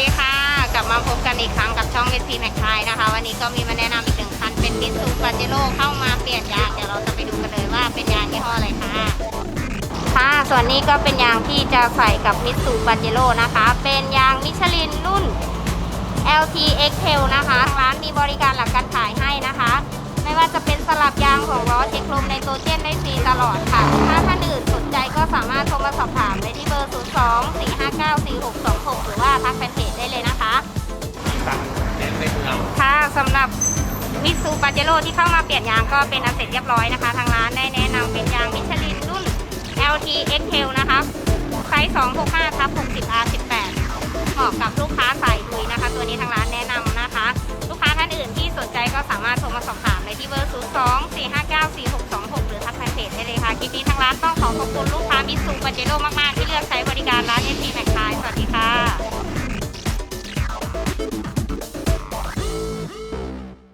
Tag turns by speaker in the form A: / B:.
A: ดีค่ะ กลับมาพบกันอีกครั้งกับช่องเอซีแม็กไทยนะคะ วันนี้ก็มีมาแนะนำอีกหนึ่งคันเป็นมิตซูปาเจโร่เข้ามาเปลี่ยนยางเดี๋ยวเราจะไปดูกันเลยว่าเป็นยางยี่ห้ออะไรค่ะค่ะ ส่วนนี้ก็เป็นยางที่จะใส่กับมิตซูปาเจโร่นะคะ เป็นยางมิชลินรุ่น LT X t a i l นะคะร้านมีบริการหลักการขายให้นะคะ ไม่ว่าจะเป็นสลับยางของล้อเช็คลมในโตรเจนได้ฟรีตลอดค่ะ ถ้าท่านอื่นสนใจก็สามารถโทรมาสอบถามได้ที่เบอร์ 02
B: สำ
A: หรับมิตซูปาเจโร่ที่เข้ามาเปลี่ยนยางก็เป็นอันเสร็จเรียบร้อยนะคะ ทางร้านได้แนะนำเป็นยางมิชลินรุ่น LT XL นะคะไซส์ 265ทับ60 R18 เหมาะกับลูกค้าสายลุยนะคะ ตัวนี้ทางร้านแนะนำนะคะ ลูกค้าท่านอื่นที่สนใจก็สามารถโทรมาสอบถามในที่เบอร์ 02 459 4626 หรือทักแฟนเพจได้เลยค่ะ คลิปนี้ทางร้านต้องขอขอบคุณลูกค้ามิตซูปาเจโร่มากๆที่เลือกใช้บริการร้าน SC